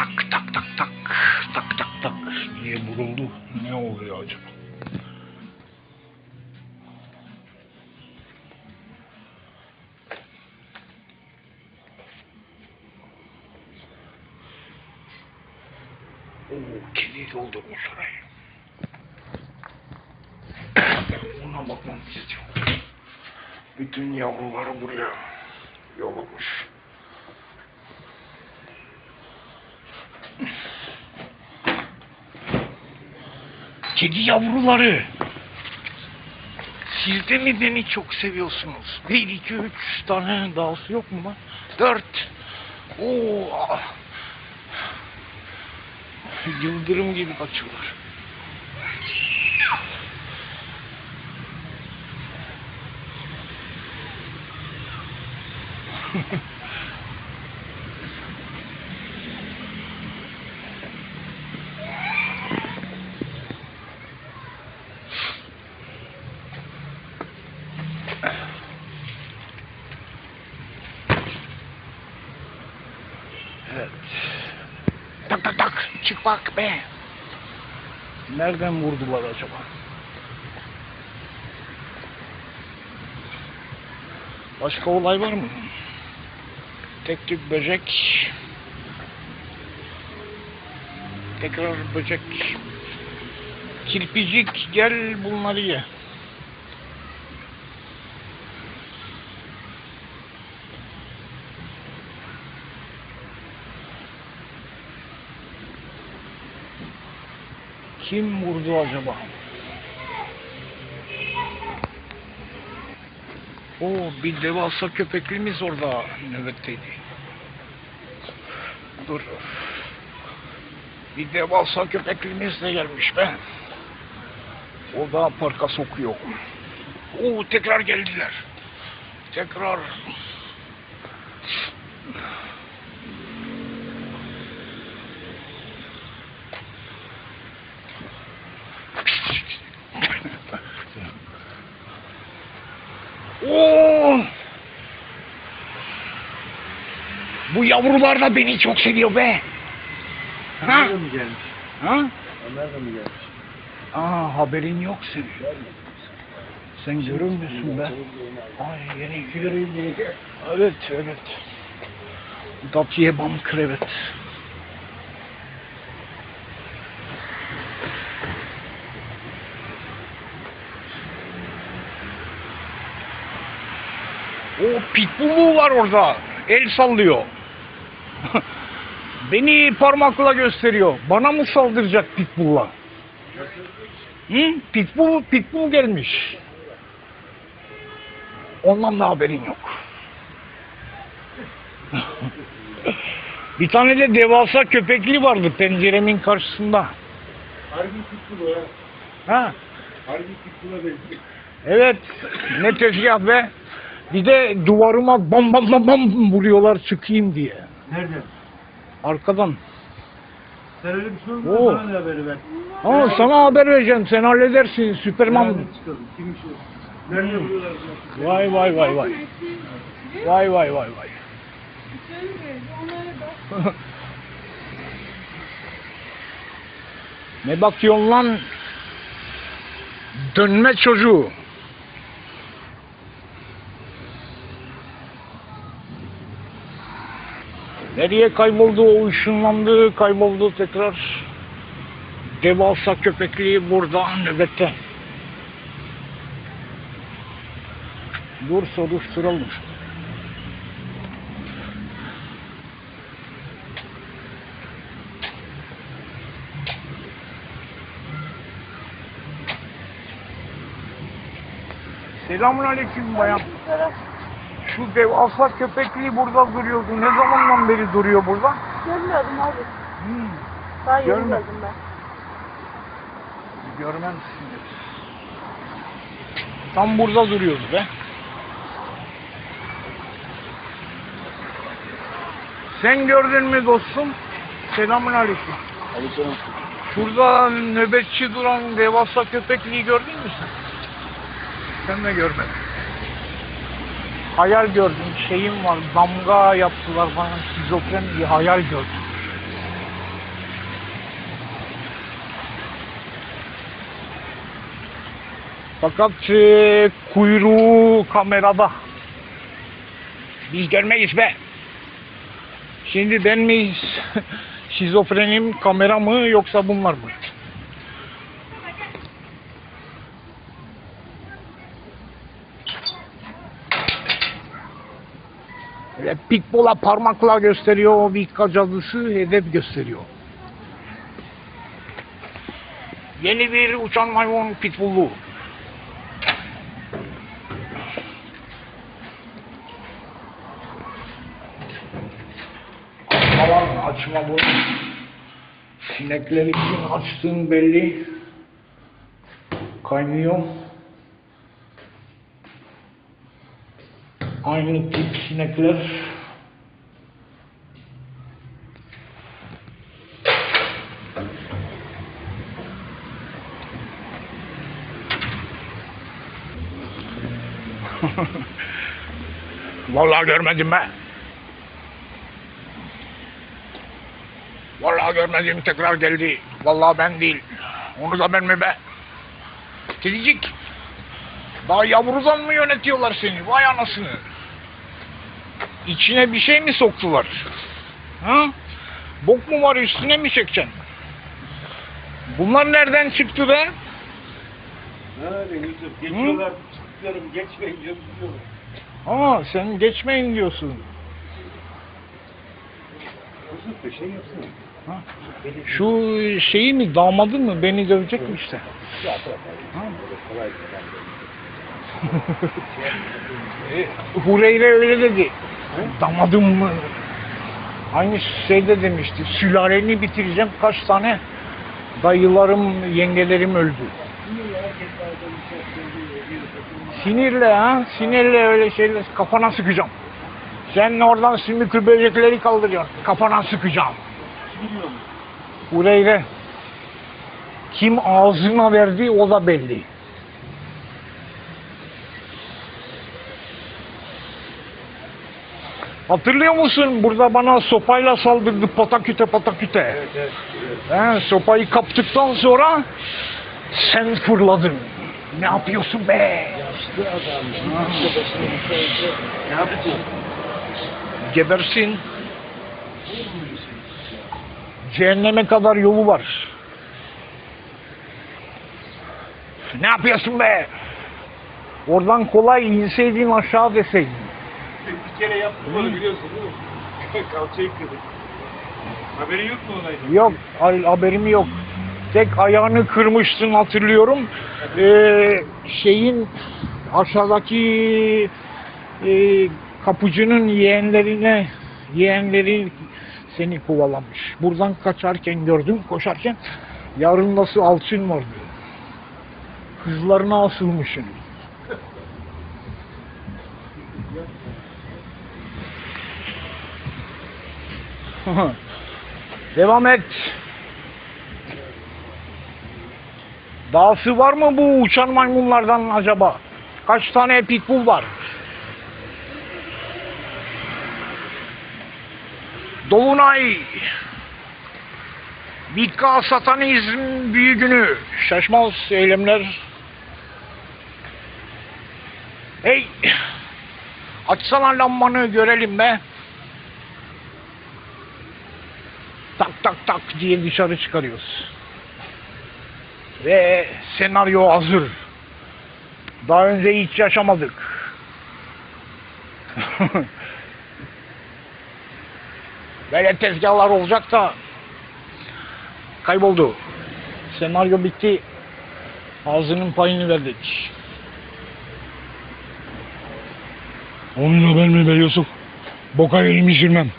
Tak tak tak tak. Tak tak tak. Niye vuruldu? Ne oluyor acaba? Oo, kedi doldurmuş orayı. Buna bakmam istiyorum. Bütün yavruları buraya yollamış. Kedi yavruları. Siz de mi beni çok seviyorsunuz? Bir, iki, üç tane dahası yok mu lan? Dört. Oo. Yıldırım gibi kaçıyorlar. Evet. Tak tak tak. Çık bak be. Nereden vurdular acaba? Başka olay var mı? Tek tük böcek. Tekrar böcek. Kirpicik gel bunları ye. Kim vurdu acaba? Oo bir devasa köpeklimiz orada nöbetteydi. Dur. Bir devasa köpeklimiz de gelmiş be. O da parka sokuyor. Oo tekrar geldiler. Tekrar. Oo! Bu yavrular da beni çok seviyor be. Ha? Ömer de mi gelmiş? Ha? Ömer de mi gelmiş? Aa haberin yok senin. Sen görür müsün be? Ay yeni göreyim Evet evet. Dat bam krevet. O pitbull'u var orada. El sallıyor. Beni parmakla gösteriyor. Bana mı saldıracak pitbull'la? Hı? Pitbull, pitbull gelmiş. Ondan da haberin yok. Bir tane de devasa köpekli vardı penceremin karşısında. Harbi pitbull o ya. Ha? Harbi pitbull'a benziyor. Evet. Ne tezgah be. Bir de duvarıma bam bam bam bam vuruyorlar çıkayım diye. Nereden? Arkadan. Sen öyle bir sorun Oo. mu? Bana da haberi ver. Ama sana haber vereceğim. Sen halledersin. Süperman. Nereden çıkalım? Kimmiş o? Nerede vuruyorlar bunlar? Vay vay vay vay. Vay vay vay vay. ne bakıyorsun lan? Dönme çocuğu. Nereye kayboldu o ışınlandı, kayboldu tekrar. Devasa köpekliği burada nöbette. Dur soruşturalım. Selamun aleyküm bayan. Şu devasa köpekliği burada duruyordu. Ne zamandan beri duruyor burada? Görmüyordum abi. Hmm, Daha Görme. yeni geldim ben. görmezsiniz. Tam burada duruyordu be. Sen gördün mü dostum? Selamun aleyküm. Aleyküm. Şurada nöbetçi duran devasa köpekliği gördün mü sen? Sen de görmedin hayal gördüm şeyim var damga yaptılar bana şizofren bir hayal gördüm. Fakat e, kuyruğu kamerada. Biz görmeyiz be. Şimdi ben miyiz? Şizofrenim kamera mı yoksa bunlar mı? Böyle pikbola parmakla gösteriyor o Vika cadısı hedef gösteriyor. Yeni bir uçan maymun pitbullu. Falan açma bunu. Sinekler için açtığın belli. Kaynıyor. Aynı tip sinekler. Vallahi görmedim ben. Vallahi görmedim tekrar geldi. Vallahi ben değil. Onu da ben mi be? Kedicik. Daha yavrudan mı yönetiyorlar seni? Vay anasını. İçine bir şey mi soktular? Ha? Bok mu var üstüne mi çekeceksin? Bunlar nereden çıktı be? Be Yusuf geçiyorlar. Çıkıyorum geçmeyin diyorum. Aa sen geçmeyin diyorsun. Yusuf bir şey yapsana. Ha? Şu şeyi mi damadı mı beni dövecek mi işte? Ha? E, Hureyre öyle dedi. Damadım mı? Aynı şeyde demişti. Sülaleni bitireceğim kaç tane dayılarım, yengelerim öldü. Sinirle ha, sinirle öyle şeyler kafana sıkacağım. Sen oradan sümüklü böcekleri kaldırıyorsun. Kafana sıkacağım. Hureyre. Kim ağzına verdi o da belli. Hatırlıyor musun? Burada bana sopayla saldırdı pataküte pataküte. Evet evet. evet. He, sopayı kaptıktan sonra sen fırladın. Ne yapıyorsun be? Yaşlı adam. Ne yapacağız? Gebersin. Cehenneme kadar yolu var. Ne yapıyorsun be? Oradan kolay inseydin aşağı deseydin. Bir kere yaptım onu biliyorsun değil mi? Kalçayı kırdık. Haberin yok mu olaydan? Yok, hay- haberim yok. Tek ayağını kırmıştın hatırlıyorum. Ee, şeyin aşağıdaki e, kapıcının yeğenlerine yeğenleri seni kovalamış. Buradan kaçarken gördüm, koşarken yarın nasıl alçın vardı. Kızlarına asılmışsın. Devam et. Dahası var mı bu uçan maymunlardan acaba? Kaç tane pitbull var? Dolunay. Vika satanizm büyü günü. Şaşmaz eylemler. Hey. Açsana lambanı görelim be. Tak tak diye dışarı çıkarıyoruz. Ve senaryo hazır. Daha önce hiç yaşamadık. Böyle tezgahlar olacak da kayboldu. Senaryo bitti. Ağzının payını verdik. Onunla ben mi be Yusuf? Boka elimi sürmem.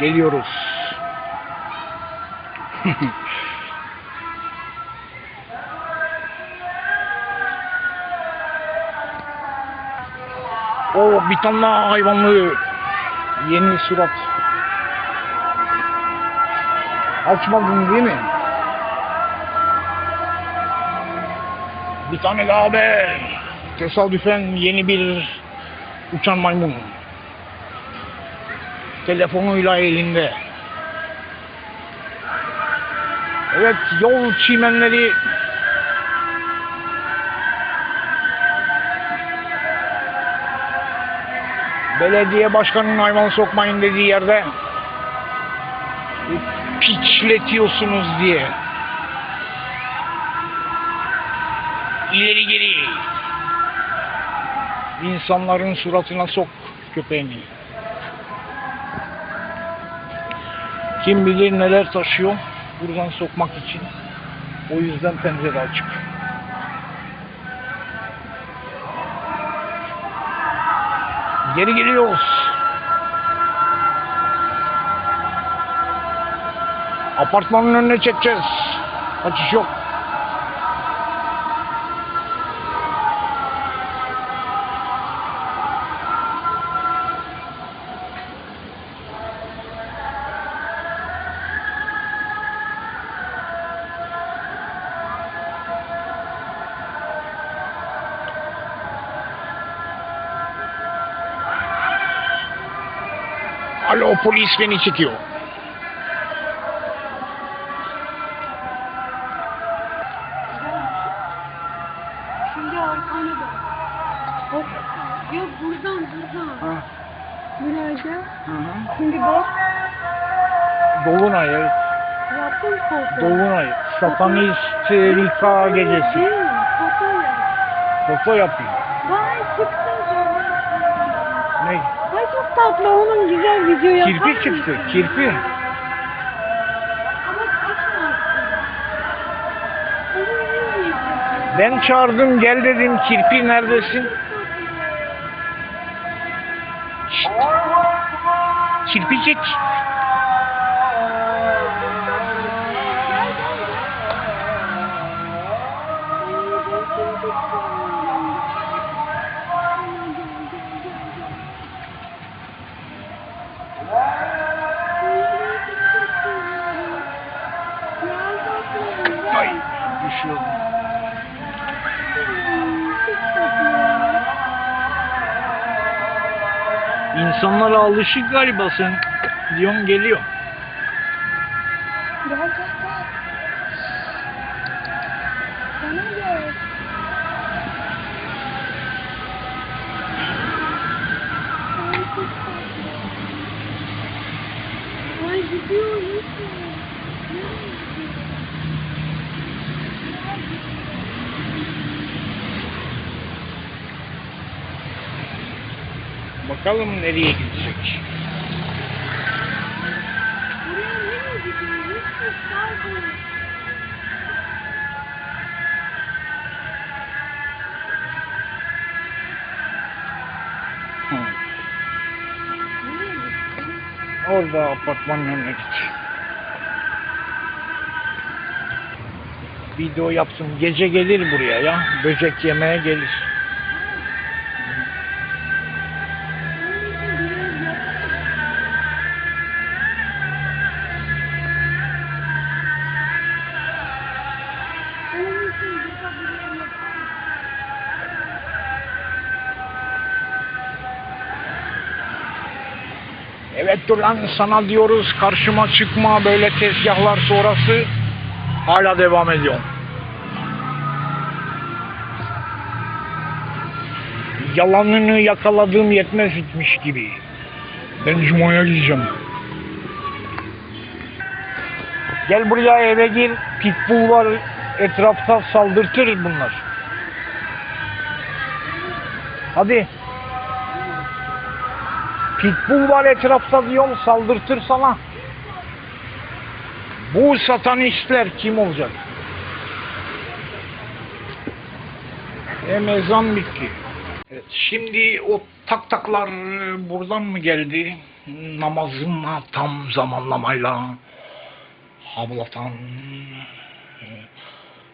Geliyoruz. o bir tane hayvanlı yeni surat. Açmadın değil mi? Bir tane daha be. Tesadüfen yeni bir uçan maymun. Telefonuyla elinde. Evet yol çimenleri belediye başkanının hayvan sokmayın dediği yerde piçletiyorsunuz diye. İleri geri. İnsanların suratına sok köpeğini. Kim bilir neler taşıyor buradan sokmak için. O yüzden pencere açık. Geri geliyoruz. Apartmanın önüne çekeceğiz. Kaçış yok. Alo polis beni çekiyor. Şimdi arkana bak. Hop. Yok buradan buradan. Ha, Nerede? hı hı. Şimdi bak. Dolunay, evet. Yaptın foto. Dolunay. Satanist Rika gecesi. Değil mi? Foto yap. Foto yapayım. Tatlı oğlum güzel video yapar Kirpi çıktı. Kirpi. Ben çağırdım gel dedim. Kirpi neredesin? Şşt. Kirpicik. Ay düşüyordum. İnsanlara alışık galiba sen. Diyorsun geliyor. Bakalım nereye gidecek. Gitti? Orada apartmanın önüne git. Video yapsın. Gece gelir buraya ya. Böcek yemeye gelir. Evet dur lan sana diyoruz karşıma çıkma böyle tezgahlar sonrası hala devam ediyor. Yalanını yakaladığım yetmezmiş gibi. Ben Cuma'ya gideceğim. Gel buraya eve gir. Pitbull var etrafta saldırtır bunlar. Hadi. Pitbull var etrafta diyorum saldırtır sana. Bu satanistler kim olacak? Hem ezan bitti. Evet, şimdi o tak taklar e, buradan mı geldi? namazımla tam zamanlamayla havlatan e,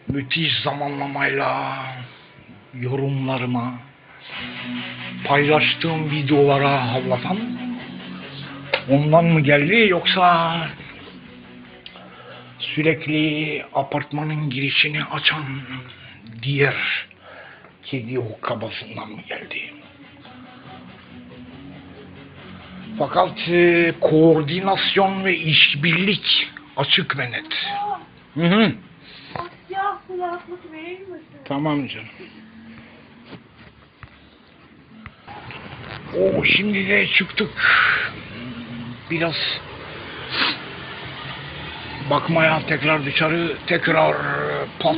müthiş zamanlamayla yorumlarıma paylaştığım videolara havlatan ondan mı geldi yoksa sürekli apartmanın girişini açan diğer kedi hokkabasından mı geldi? Fakat e, koordinasyon ve işbirlik açık ve net. Hı hı. Tamam canım. O şimdi de çıktık. Biraz bakmaya tekrar dışarı tekrar pat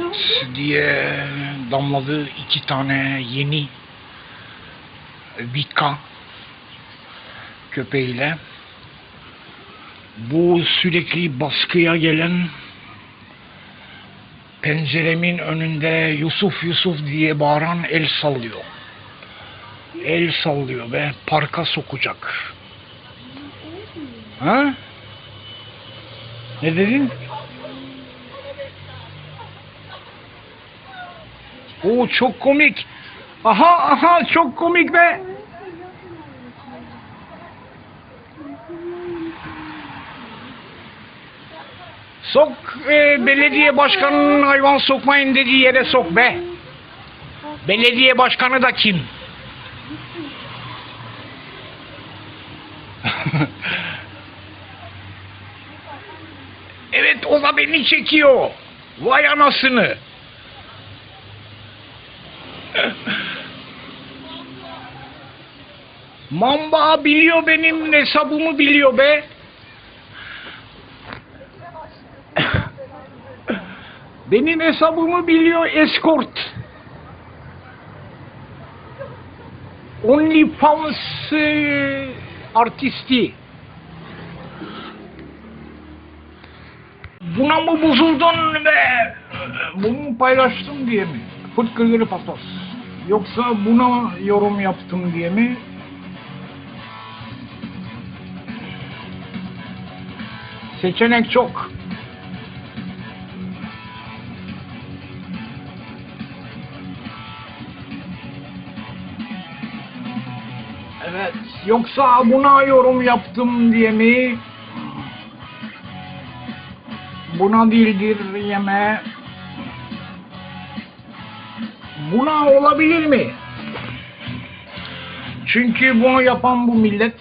diye damladı iki tane yeni vika köpeğiyle. Bu sürekli baskıya gelen penceremin önünde Yusuf Yusuf diye bağıran el sallıyor. El sallıyor ve parka sokacak. Ha? Ne dedin? Oo çok komik. Aha aha çok komik be. Sok e, belediye başkanının hayvan sokmayın dediği yere sok be. Belediye başkanı da kim? evet o da beni çekiyor. Vay anasını. Mamba biliyor benim hesabımı biliyor be. Benim hesabımı biliyor escort. OnlyFans e, artisti. Buna mı bozuldun ve bunu paylaştım diye mi? Fıt gırgırı patos. Yoksa buna yorum yaptım diye mi? Seçenek çok. Evet. Yoksa buna yorum yaptım diye mi? Buna dildir yeme. Buna olabilir mi? Çünkü bunu yapan bu millet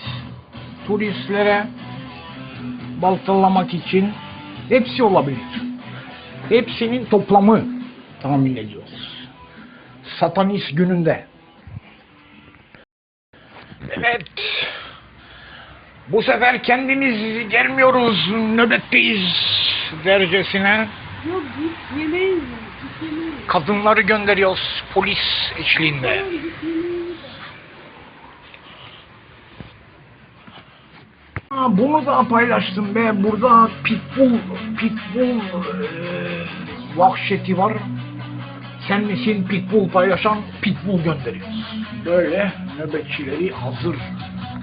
turistlere baltalamak için hepsi olabilir. Hepsinin toplamı tahmin ediyoruz. Satanist gününde. Evet. Bu sefer kendimiz gelmiyoruz, nöbetteyiz dercesine. Yok git yemeği ye. Git yemeği ye. Kadınları gönderiyoruz polis eşliğinde. Tamam, git. Ha, bunu da paylaştım be. Burada pitbull, pitbull eee, vahşeti var. Sen misin pitbull paylaşan? Pitbull gönderiyoruz. Böyle nöbetçileri hazır